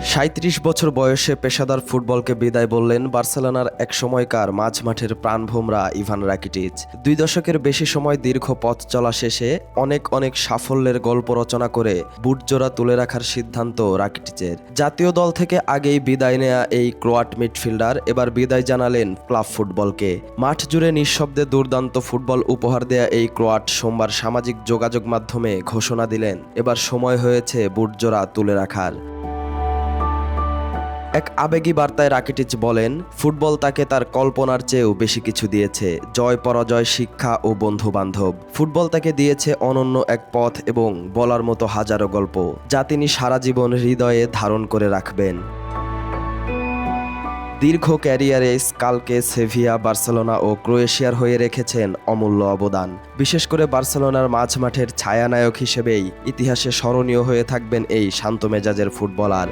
সাঁত্রিশ বছর বয়সে পেশাদার ফুটবলকে বিদায় বললেন বার্সেলোনার এক সময়কার মাঝ মাঠের প্রাণভোমরা ইভান রাকিটিচ। দুই দশকের বেশি সময় দীর্ঘ পথ চলা শেষে অনেক অনেক সাফল্যের গল্প রচনা করে বুটজোড়া তুলে রাখার সিদ্ধান্ত রাকিটিচের। জাতীয় দল থেকে আগেই বিদায় নেয়া এই ক্রোয়াট মিডফিল্ডার এবার বিদায় জানালেন ক্লাব ফুটবলকে। মাঠ জুড়ে নিঃশব্দে দুর্দান্ত ফুটবল উপহার দেয়া এই ক্রোয়াট সোমবার সামাজিক যোগাযোগ মাধ্যমে ঘোষণা দিলেন। এবার সময় হয়েছে বুটজোড়া তুলে রাখার। এক আবেগী বার্তায় রাকিটিচ বলেন, ফুটবল তাকে তার কল্পনার চেয়েও বেশি কিছু দিয়েছে। জয় পরাজয়, শিক্ষা ও বন্ধু বান্ধব ফুটবল তাকে দিয়েছে অনন্য এক পথ এবং বলার মতো হাজারো গল্প, যা তিনি সারা জীবন হৃদয়ে ধারণ করে রাখবেন। দীর্ঘ ক্যারিয়ারে স্কালকে সেভিয়া, বার্সেলোনা ও ক্রোয়েশিয়ার হয়ে রেখেছেন অমূল্য অবদান। বিশেষ করে বার্সেলোনার মাঝ মাঠের ছায়ানায়ক হিসেবেই ইতিহাসে স্মরণীয় হয়ে থাকবেন এই শান্ত মেজাজের ফুটবলার।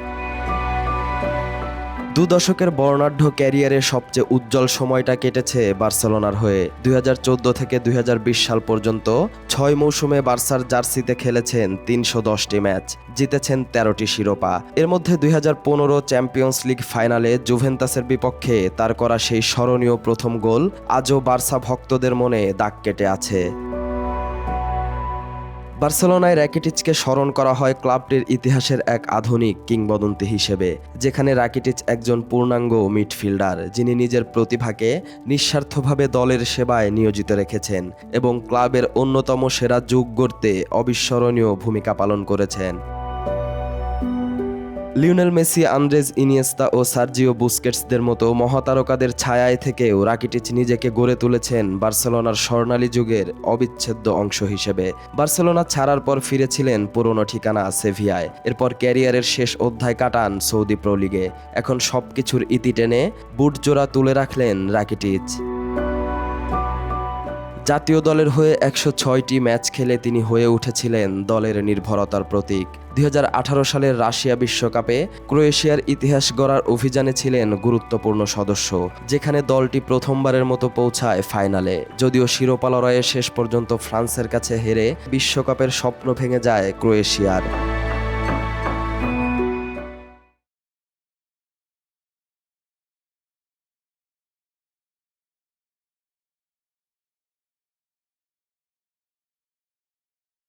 দু দশকের বর্ণাঢ্য ক্যারিয়ারে সবচেয়ে উজ্জ্বল সময়টা কেটেছে বার্সেলোনার হয়ে। দুই হাজার চৌদ্দ থেকে দুই হাজার বিশ সাল পর্যন্ত ছয় মৌসুমে বার্সার জার্সিতে খেলেছেন তিনশো দশটি ম্যাচ, জিতেছেন তেরোটি শিরোপা। এর মধ্যে দুই হাজার পনেরো চ্যাম্পিয়ন্স লিগ ফাইনালে জুভেন্তাসের বিপক্ষে তার করা সেই স্মরণীয় প্রথম গোল আজও বার্সা ভক্তদের মনে দাগ কেটে আছে। বার্সেলোনায় র্যাকিটিচকে স্মরণ করা হয় ক্লাবটির ইতিহাসের এক আধুনিক কিংবদন্তি হিসেবে, যেখানে র্যাকিটিচ একজন পূর্ণাঙ্গ মিডফিল্ডার, যিনি নিজের প্রতিভাকে নিঃস্বার্থভাবে দলের সেবায় নিয়োজিত রেখেছেন এবং ক্লাবের অন্যতম সেরা যুগ গড়তে অবিস্মরণীয় ভূমিকা পালন করেছেন। লিওনেল মেসি আন্দ্রেজ ইনিয়েস্তা ও সার্জিও বুস্কেটসদের মতো মহাতারকাদের ছায়ায় থেকেও রাকিটিচ নিজেকে গড়ে তুলেছেন বার্সেলোনার স্বর্ণালী যুগের অবিচ্ছেদ্য অংশ হিসেবে। বার্সেলোনা ছাড়ার পর ফিরেছিলেন পুরনো ঠিকানা সেভিয়ায়। এরপর ক্যারিয়ারের শেষ অধ্যায় কাটান সৌদি প্রো লিগে। এখন সবকিছুর ইতি টেনে বুট জোড়া তুলে রাখলেন রাকিটিচ। জাতীয় দলের হয়ে একশো ছয়টি ম্যাচ খেলে তিনি হয়ে উঠেছিলেন দলের নির্ভরতার প্রতীক। দুই হাজার আঠারো সালের রাশিয়া বিশ্বকাপে ক্রোয়েশিয়ার ইতিহাস গড়ার অভিযানে ছিলেন গুরুত্বপূর্ণ সদস্য, যেখানে দলটি প্রথমবারের মতো পৌঁছায় ফাইনালে। যদিও শিরোপা লড়াইয়ে শেষ পর্যন্ত ফ্রান্সের কাছে হেরে বিশ্বকাপের স্বপ্ন ভেঙে যায় ক্রোয়েশিয়ার।